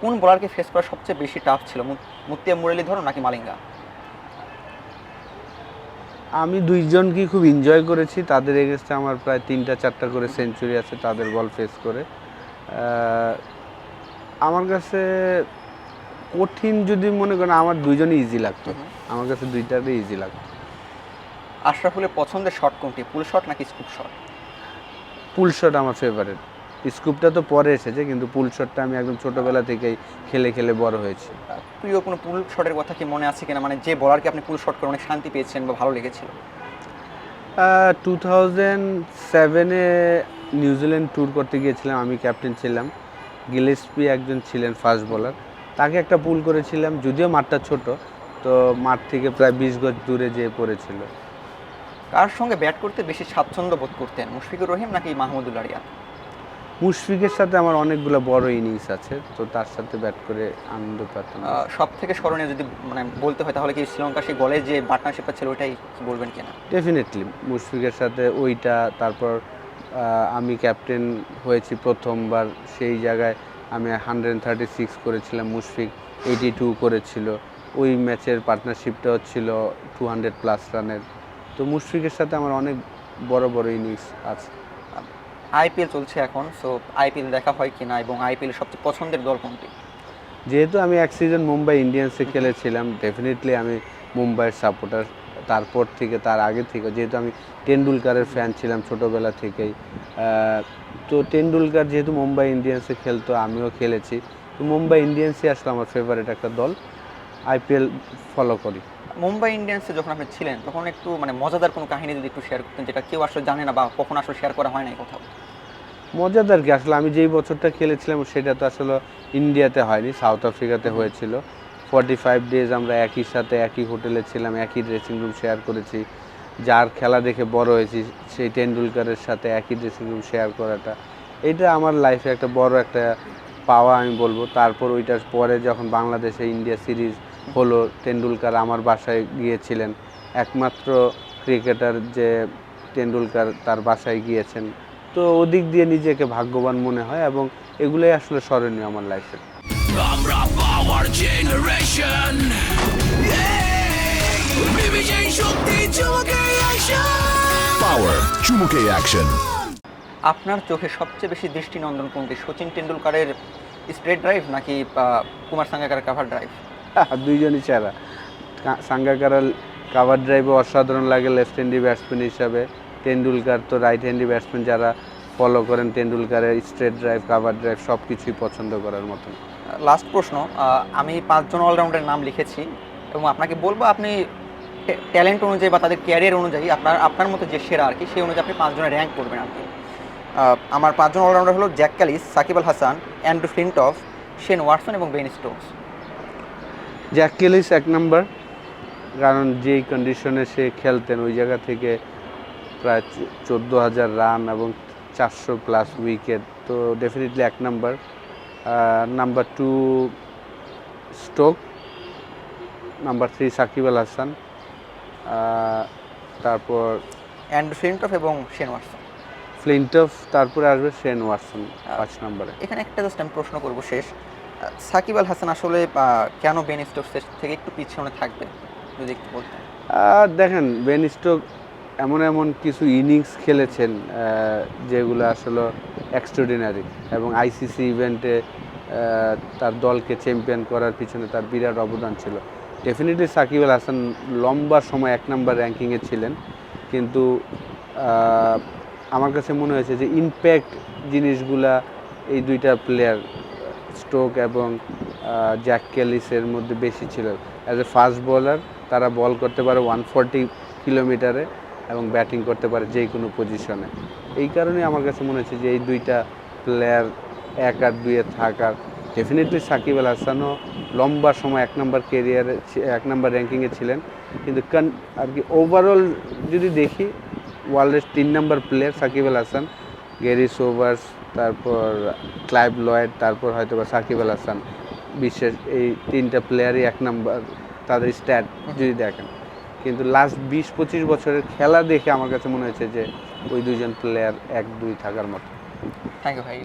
কোন বোলারকে ফেস করা সবচেয়ে বেশি টাফ ছিল? মু- মুত্তিয়া মুরলীধরন নাকি মালিঙ্গা? আমি দুইজনকেই খুব এনজয় করেছি তাদের এগেনস্টে আমার প্রায় তিনটা চারটা করে সেঞ্চুরি আছে তাদের বল ফেস করে। আমার কাছে কঠিন যদি মনে করেন আমার দুইজনই ইজি লাগতো। আমার কাছে দুইটারই ইজি লাগতো। আশরাফুলের পছন্দের শট কোনটি? পুল শট নাকি স্কুপ শট পুল শট আমার ফেভারিট স্কুপটা তো পরে এসেছে কিন্তু পুল শটটা আমি একদম ছোটোবেলা থেকেই খেলে খেলে বড় হয়েছি। প্রিয় কোনো পুল শটের কথা কি মনে আছে কিনা? মানে যে বলারকে আপনি পুল শট করে অনেক শান্তি পেয়েছেন বা ভালো লেগেছিল? টু থাউজেন্ড সেভেনে নিউজিল্যান্ড ট্যুর করতে গিয়েছিলাম আমি ক্যাপ্টেন ছিলাম। গিলেসপি একজন ছিলেন ফাস্ট বোলার তাকে একটা পুল করেছিলাম যদিও মাঠটা ছোট তো মাঠ থেকে প্রায় বিশ গজ দূরে যেয়ে পড়েছিল। কার সঙ্গে ব্যাট করতে বেশি স্বাচ্ছন্দ্য বোধ করতেন? মুশফিকুর রহিম নাকি মাহমুদুল্লাহ রিয়াদ মুশফিকের সাথে আমার অনেকগুলো বড় ইনিংস আছে তো তার সাথে ব্যাট করে আনন্দ পেতাম সব থেকে স্মরণীয় যদি মানে বলতে হয় তাহলে কি শ্রীলঙ্কা সেই গলে যে পার্টনারশিপটা ছিল ওইটাই বলবেন কিনা? ডেফিনেটলি মুশফিকের সাথে ওইটা তারপর আমি ক্যাপ্টেন হয়েছি প্রথমবার সেই জায়গায় আমি হান্ড্রেড থার্টি সিক্স করেছিলাম মুশফিক এইটি টু করেছিল। ওই ম্যাচের পার্টনারশিপটা হচ্ছিল টু হান্ড্রেড প্লাস রানের তো মুশফিকের সাথে আমার অনেক বড় বড় ইনিংস আছে। আইপিএল চলছে এখন সো আইপিএল দেখা হয় কিনা এবং আইপিএল সবচেয়ে পছন্দের দল কোনটি? যেহেতু আমি এক সিজন মুম্বাই ইন্ডিয়ান্সে খেলেছিলাম ডেফিনেটলি আমি মুম্বাইয়ের সাপোর্টার তারপর থেকে, তার আগে থেকে, যেহেতু আমি টেন্ডুলকারের ফ্যান ছিলাম ছোটোবেলা থেকেই তো টেন্ডুলকার যেহেতু মুম্বাই ইন্ডিয়ান্সে খেলতো, আমিও খেলেছি। তো মুম্বাই ইন্ডিয়ান্সই আসলে আমার ফেভারিট একটা দল। আইপিএল ফলো করি। মুম্বাই ইন্ডিয়ান্সে যখন আপনি ছিলেন তখন একটু মানে মজাদার কোনো কাহিনী যদি একটু শেয়ার করতেন যেটা কেউ আসলে জানে না বা কখন আসলে শেয়ার করা হয় নাই কোথাও? মজাদার কি? আসলে আমি যেই বছরটা খেলেছিলাম সেটা তো আসলে ইন্ডিয়াতে হয়নি সাউথ আফ্রিকাতে হয়েছিল। ফর্টি ফাইভ ডেজ আমরা একই সাথে একই হোটেলে ছিলাম একই ড্রেসিং রুম শেয়ার করেছি। যার খেলা দেখে বড় হয়েছি সেই টেন্ডুলকারের সাথে একই ড্রেসিং রুম শেয়ার করাটা। এটা আমার লাইফে একটা বড় একটা পাওয়া আমি বলব। তারপর ওইটার পরে যখন বাংলাদেশে ইন্ডিয়া সিরিজ হলো টেন্ডুলকার আমার বাসায় গিয়েছিলেন। একমাত্র ক্রিকেটার যে টেন্ডুলকার তার বাসায় গিয়েছেন। তো ওদিক দিয়ে নিজেকে ভাগ্যবান মনে হয় এবং এগুলোই আসলে স্মরণীয় আমার লাইফে আমরা পাওয়ার জেনারেশন চমকে অ্যাকশন আপনার চোখে সবচেয়ে বেশি দৃষ্টিনন্দন কোনটি? সচিন টেন্ডুলকারের স্ট্রেট ড্রাইভ নাকি কুমার সাঙ্গাকারের কাভার ড্রাইভ দুইজনই চারা সাঙ্গাকারা কাভার ড্রাইভে অসাধারণ লাগে লেফট হ্যান্ডি ব্যাটসম্যান হিসাবে। টেন্ডুলকার তো রাইট হ্যান্ডি ব্যাটসম্যান যারা ফলো করেন টেন্ডুলকারের স্ট্রেট ড্রাইভ কাভার ড্রাইভ সব কিছুই পছন্দ করার মতন। লাস্ট প্রশ্ন আমি পাঁচজন অলরাউন্ডারের নাম লিখেছি এবং আপনাকে বলব আপনি ট্যালেন্ট অনুযায়ী বা তাদের ক্যারিয়ার অনুযায়ী আপনার আপনার মতো যে সেরা আর কি, সেই অনুযায়ী আপনি পাঁচজনের র্যাঙ্ক করবেন আর কি। আমার পাঁচজন অলরাউন্ডার হলো Jack Kallis Shakib Al Hasan Andrew Flintoff Shane Watson এবং বেন স্টোকস জ্যাক কেলিস এক নম্বর কারণ যেই কন্ডিশনে সে খেলতেন ওই জায়গা থেকে প্রায় চোদ্দ হাজার রান এবং চারশো প্লাস উইকেট তো ডেফিনেটলি এক নম্বর। Number two Stoke number three Shakib Al Hasan তারপর অ্যান্ড্রু ফ্লিনটফ এবং শেন ওয়াটসন ফ্লিন্টফ তারপরে আসবে শেন ওয়াটসন পাঁচ নম্বরে। এখানে একটা জাস্ট আমি প্রশ্ন করব শেষ। সাকিব আল হাসান আসলে কেন বেন স্টোকসের থেকে একটু পিছনে থাকবে, যদি একটু বলতেন? দেখেন বেন স্টোক এমন এমন কিছু ইনিংস খেলেছেন যেগুলো আসলে এক্সট্রাঅর্ডিনারি এবং আইসিসি ইভেন্টে তার দলকে চ্যাম্পিয়ন করার পিছনে তার বিরাট অবদান ছিল। ডেফিনেটলি সাকিব আল হাসান লম্বা সময় এক নম্বর র্যাঙ্কিংয়ে ছিলেন, কিন্তু আমার কাছে মনে হয়েছে যে ইম্প্যাক্ট জিনিসগুলা এই দুইটা প্লেয়ার স্টোক এবং জ্যাক ক্যালিসের মধ্যে বেশি ছিল। অ্যাজ এ ফাস্ট বোলার তারা বল করতে পারে ওয়ান ফর্টি কিলোমিটারে এবং ব্যাটিং করতে পারে যে কোনো পজিশনে এই কারণে আমার কাছে মনে হচ্ছে যে এই দুইটা প্লেয়ার এক আর দুইয়ে থাকার ডেফিনেটলি সাকিব আল হাসানও লম্বা সময় এক নম্বর কেরিয়ারে এক নম্বর র্যাঙ্কিংয়ে ছিলেন। কিন্তু কন- আর কি ওভারঅল যদি দেখি ওয়ার্ল্ডের তিন নম্বর player Shakib Al Hasan Garry Sobers, তারপর ক্লাইভ লয়েড, তারপর হয়তো বা সাকিব আল হাসান। বিশেষ এই তিনটা প্লেয়ারই এক নম্বর তাদের স্ট্যাট যদি দেখেন। কিন্তু লাস্ট বিশ পঁচিশ বছরের খেলা দেখে আমার কাছে মনে হয়েছে যে ওই দুজন প্লেয়ার এক দুই থাকার মতো। থ্যাংক ইউ ভাই